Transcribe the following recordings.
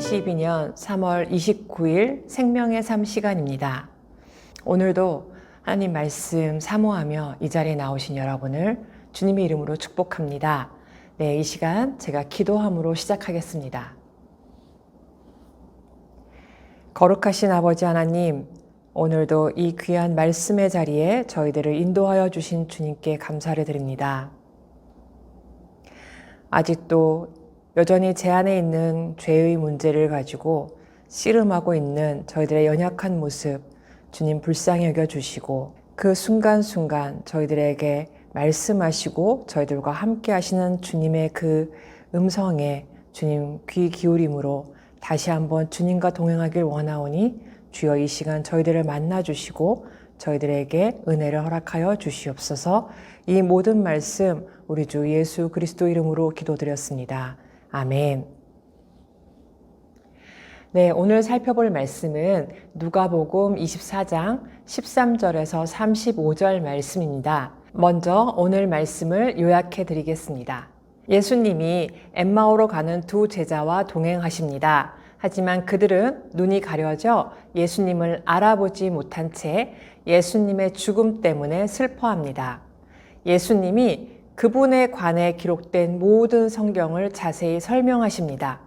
2022년 3월 29일 생명의 삶 시간입니다. 오늘도 하나님 말씀 사모하며 이 자리에 나오신 여러분을 주님의 이름으로 축복합니다. 네, 이 시간 제가 기도함으로 시작하겠습니다. 거룩하신 아버지 하나님, 오늘도 이 귀한 말씀의 자리에 저희들을 인도하여 주신 주님께 감사를 드립니다. 아직도 여전히 제 안에 있는 죄의 문제를 가지고 씨름하고 있는 저희들의 연약한 모습 주님 불쌍히 여겨 주시고 그 순간순간 저희들에게 말씀하시고 저희들과 함께 하시는 주님의 그 음성에 주님 귀 기울임으로 다시 한번 주님과 동행하길 원하오니 주여 이 시간 저희들을 만나 주시고 저희들에게 은혜를 허락하여 주시옵소서 이 모든 말씀 우리 주 예수 그리스도 이름으로 기도드렸습니다. 아멘. 네, 오늘 살펴볼 말씀은 누가복음 24장 13절에서 35절 말씀입니다. 먼저 오늘 말씀을 요약해 드리겠습니다. 예수님이 엠마오로 가는 두 제자와 동행하십니다. 하지만 그들은 눈이 가려져 예수님을 알아보지 못한 채 예수님의 죽음 때문에 슬퍼합니다. 예수님이 그분에 관해 기록된 모든 성경을 자세히 설명하십니다.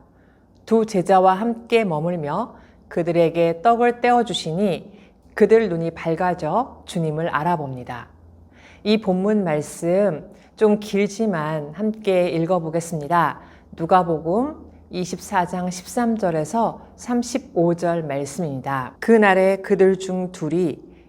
두 제자와 함께 머물며 그들에게 떡을 떼어주시니 그들 눈이 밝아져 주님을 알아봅니다. 이 본문 말씀 좀 길지만 함께 읽어보겠습니다. 누가복음 24장 13절에서 35절 말씀입니다. 그날에 그들 중 둘이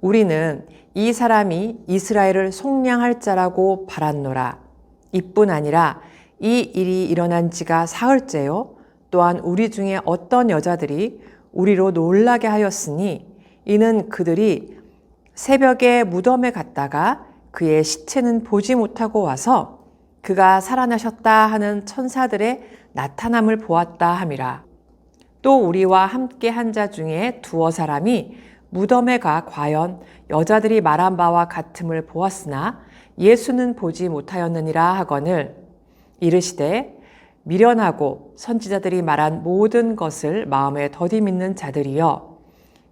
우리는 이 사람이 이스라엘을 속량할 자라고 바랐노라. 이뿐 아니라 이 일이 일어난 지가 사흘째요. 또한 우리 중에 어떤 여자들이 우리로 놀라게 하였으니 이는 그들이 새벽에 무덤에 갔다가 그의 시체는 보지 못하고 와서 그가 살아나셨다 하는 천사들의 나타남을 보았다 함이라. 또 우리와 함께 한 자 중에 두어 사람이 무덤에 가 과연 여자들이 말한 바와 같음을 보았으나 예수는 보지 못하였느니라 하거늘 이르시되 미련하고 선지자들이 말한 모든 것을 마음에 더디 믿는 자들이여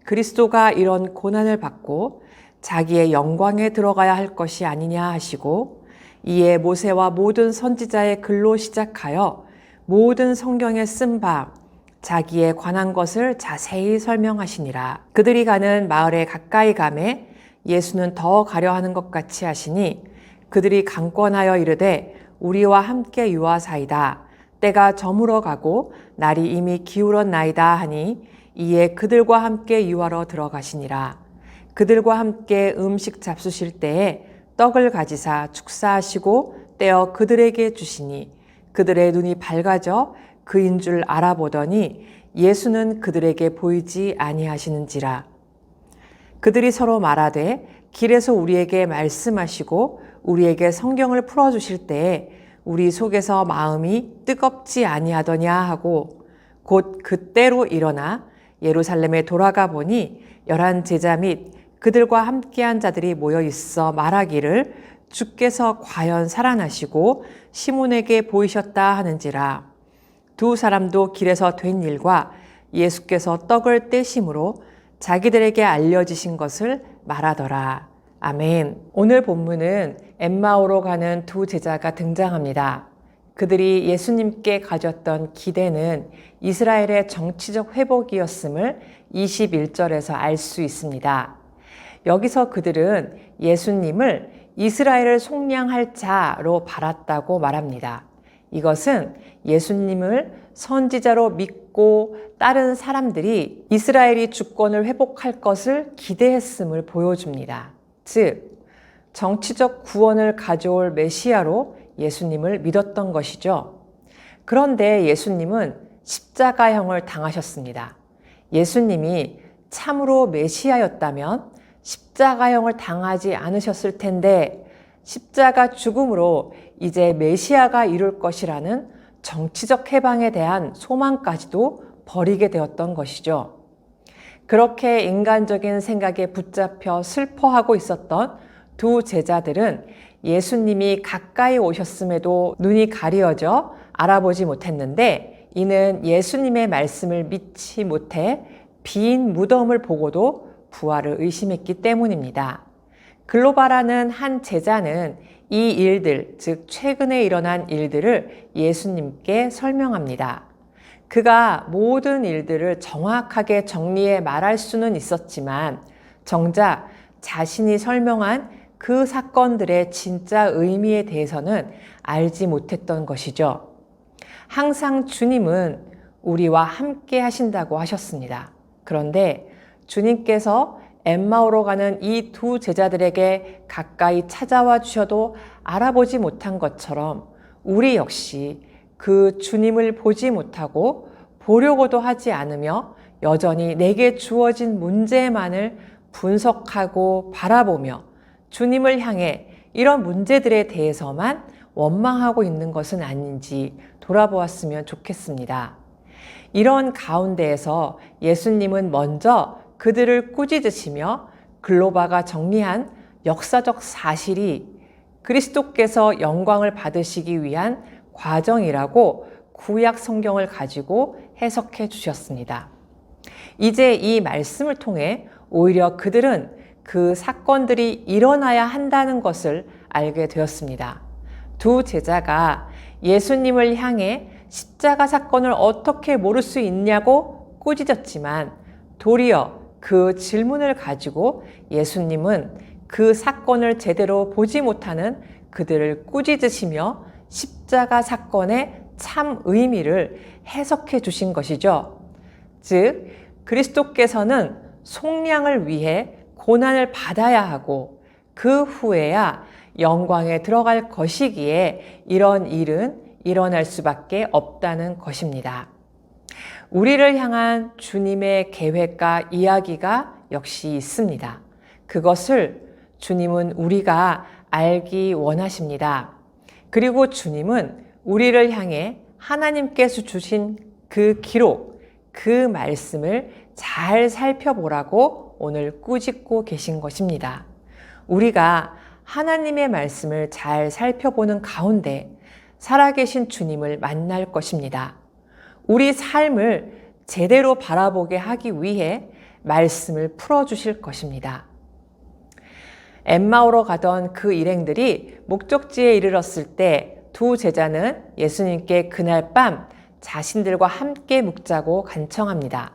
그리스도가 이런 고난을 받고 자기의 영광에 들어가야 할 것이 아니냐 하시고 이에 모세와 모든 선지자의 글로 시작하여 모든 성경에 쓴 바 자기에 관한 것을 자세히 설명하시니라. 그들이 가는 마을에 가까이 가매 예수는 더 가려 하는 것 같이 하시니 그들이 강권하여 이르되 우리와 함께 유하사이다. 때가 저물어 가고 날이 이미 기울었나이다 하니 이에 그들과 함께 유하러 들어가시니라. 그들과 함께 음식 잡수실 때에 떡을 가지사 축사하시고 떼어 그들에게 주시니 그들의 눈이 밝아져 그인 줄 알아보더니 예수는 그들에게 보이지 아니하시는지라. 그들이 서로 말하되 길에서 우리에게 말씀하시고 우리에게 성경을 풀어 주실 때에 우리 속에서 마음이 뜨겁지 아니하더냐 하고 곧 그때로 일어나 예루살렘에 돌아가 보니 열한 제자 및 그들과 함께한 자들이 모여 있어 말하기를 주께서 과연 살아나시고 시몬에게 보이셨다 하는지라 두 사람도 길에서 된 일과 예수께서 떡을 떼심으로 자기들에게 알려지신 것을 말하더라. 아멘. 오늘 본문은 엠마오로 가는 두 제자가 등장합니다. 그들이 예수님께 가졌던 기대는 이스라엘의 정치적 회복이었음을 21절에서 알 수 있습니다. 여기서 그들은 예수님을 이스라엘을 속량할 자로 바랐다고 말합니다. 이것은 예수님을 선지자로 믿고 따른 사람들이 이스라엘이 주권을 회복할 것을 기대했음을 보여줍니다. 즉, 정치적 구원을 가져올 메시아로 예수님을 믿었던 것이죠. 그런데 예수님은 십자가형을 당하셨습니다. 예수님이 참으로 메시아였다면 십자가형을 당하지 않으셨을 텐데 십자가 죽음으로 이제 메시아가 이룰 것이라는 정치적 해방에 대한 소망까지도 버리게 되었던 것이죠. 그렇게 인간적인 생각에 붙잡혀 슬퍼하고 있었던 두 제자들은 예수님이 가까이 오셨음에도 눈이 가리어져 알아보지 못했는데 이는 예수님의 말씀을 믿지 못해 빈 무덤을 보고도 부활을 의심했기 때문입니다. 글로바라는 한 제자는 이 일들, 즉 최근에 일어난 일들을 예수님께 설명합니다. 그가 모든 일들을 정확하게 정리해 말할 수는 있었지만 정작 자신이 설명한 그 사건들의 진짜 의미에 대해서는 알지 못했던 것이죠. 항상 주님은 우리와 함께 하신다고 하셨습니다. 그런데 주님께서 엠마오로 가는 이 두 제자들에게 가까이 찾아와 주셔도 알아보지 못한 것처럼 우리 역시 그 주님을 보지 못하고 보려고도 하지 않으며 여전히 내게 주어진 문제만을 분석하고 바라보며 주님을 향해 이런 문제들에 대해서만 원망하고 있는 것은 아닌지 돌아보았으면 좋겠습니다. 이런 가운데에서 예수님은 먼저 그들을 꾸짖으시며 글로바가 정리한 역사적 사실이 그리스도께서 영광을 받으시기 위한 과정이라고 구약 성경을 가지고 해석해 주셨습니다. 이제 이 말씀을 통해 오히려 그들은 그 사건들이 일어나야 한다는 것을 알게 되었습니다. 두 제자가 예수님을 향해 십자가 사건을 어떻게 모를 수 있냐고 꾸짖었지만 도리어 그 질문을 가지고 예수님은 그 사건을 제대로 보지 못하는 그들을 꾸짖으시며 십자가 사건의 참 의미를 해석해 주신 것이죠. 즉, 그리스도께서는 속량을 위해 고난을 받아야 하고 그 후에야 영광에 들어갈 것이기에 이런 일은 일어날 수밖에 없다는 것입니다. 우리를 향한 주님의 계획과 이야기가 역시 있습니다. 그것을 주님은 우리가 알기 원하십니다. 그리고 주님은 우리를 향해 하나님께서 주신 그 기록, 그 말씀을 잘 살펴보라고 오늘 꾸짖고 계신 것입니다. 우리가 하나님의 말씀을 잘 살펴보는 가운데 살아계신 주님을 만날 것입니다. 우리 삶을 제대로 바라보게 하기 위해 말씀을 풀어주실 것입니다. 엠마오로 가던 그 일행들이 목적지에 이르렀을 때 두 제자는 예수님께 그날 밤 자신들과 함께 묵자고 간청합니다.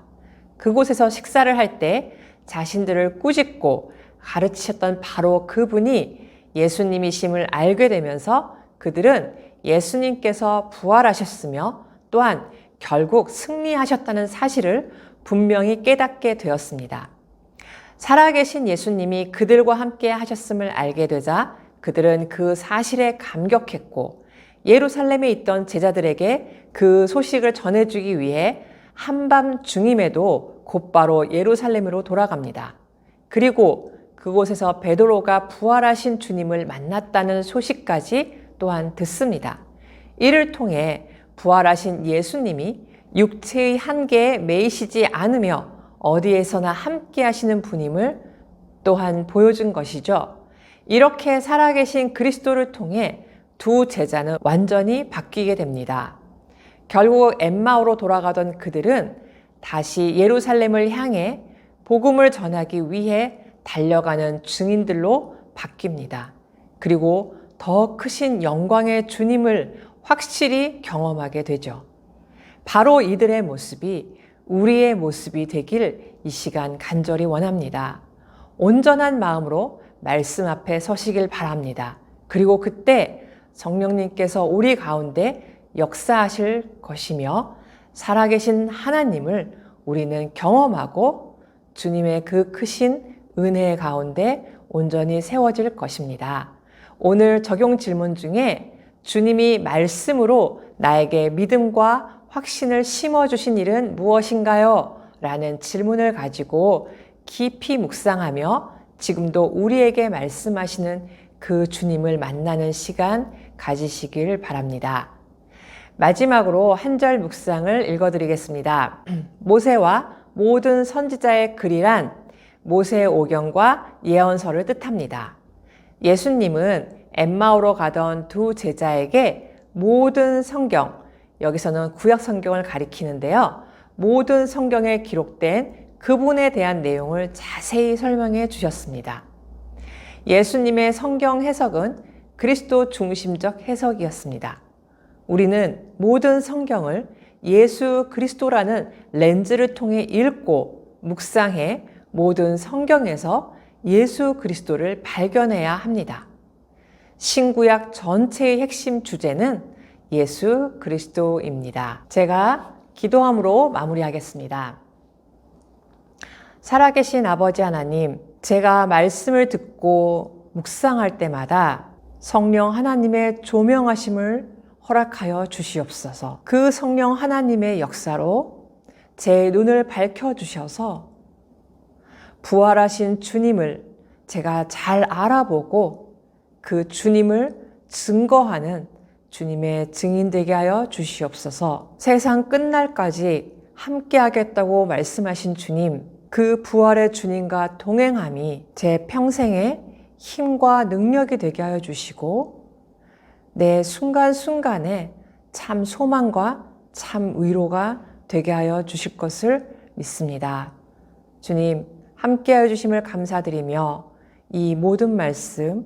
그곳에서 식사를 할 때 자신들을 꾸짖고 가르치셨던 바로 그분이 예수님이심을 알게 되면서 그들은 예수님께서 부활하셨으며 또한 결국 승리하셨다는 사실을 분명히 깨닫게 되었습니다. 살아계신 예수님이 그들과 함께 하셨음을 알게 되자 그들은 그 사실에 감격했고 예루살렘에 있던 제자들에게 그 소식을 전해주기 위해 한밤 중임에도 곧바로 예루살렘으로 돌아갑니다. 그리고 그곳에서 베드로가 부활하신 주님을 만났다는 소식까지 또한 듣습니다. 이를 통해 부활하신 예수님이 육체의 한계에 매이시지 않으며 어디에서나 함께 하시는 분임을 또한 보여준 것이죠. 이렇게 살아계신 그리스도를 통해 두 제자는 완전히 바뀌게 됩니다. 결국 엠마오로 돌아가던 그들은 다시 예루살렘을 향해 복음을 전하기 위해 달려가는 증인들로 바뀝니다. 그리고 더 크신 영광의 주님을 확실히 경험하게 되죠. 바로 이들의 모습이 우리의 모습이 되길 이 시간 간절히 원합니다. 온전한 마음으로 말씀 앞에 서시길 바랍니다. 그리고 그때 성령님께서 우리 가운데 역사하실 것이며 살아계신 하나님을 우리는 경험하고 주님의 그 크신 은혜 가운데 온전히 세워질 것입니다. 오늘 적용 질문 중에 주님이 말씀으로 나에게 믿음과 확신을 심어주신 일은 무엇인가요? 라는 질문을 가지고 깊이 묵상하며 지금도 우리에게 말씀하시는 그 주님을 만나는 시간 가지시길 바랍니다. 마지막으로 한 절 묵상을 읽어드리겠습니다. 모세와 모든 선지자의 글이란 모세 오경과 예언서를 뜻합니다. 예수님은 엠마오로 가던 두 제자에게 모든 성경, 여기서는 구약 성경을 가리키는데요. 모든 성경에 기록된 그분에 대한 내용을 자세히 설명해 주셨습니다. 예수님의 성경 해석은 그리스도 중심적 해석이었습니다. 우리는 모든 성경을 예수 그리스도라는 렌즈를 통해 읽고 묵상해 모든 성경에서 예수 그리스도를 발견해야 합니다. 신구약 전체의 핵심 주제는 예수 그리스도입니다. 제가 기도함으로 마무리하겠습니다. 살아계신 아버지 하나님, 제가 말씀을 듣고 묵상할 때마다 성령 하나님의 조명하심을 허락하여 주시옵소서. 그 성령 하나님의 역사로 제 눈을 밝혀 주셔서 부활하신 주님을 제가 잘 알아보고 그 주님을 증거하는 주님의 증인 되게 하여 주시옵소서. 세상 끝날까지 함께 하겠다고 말씀하신 주님, 그 부활의 주님과 동행함이 제 평생의 힘과 능력이 되게 하여 주시고 내 순간순간에 참 소망과 참 위로가 되게 하여 주실 것을 믿습니다. 주님, 함께 하여 주심을 감사드리며 이 모든 말씀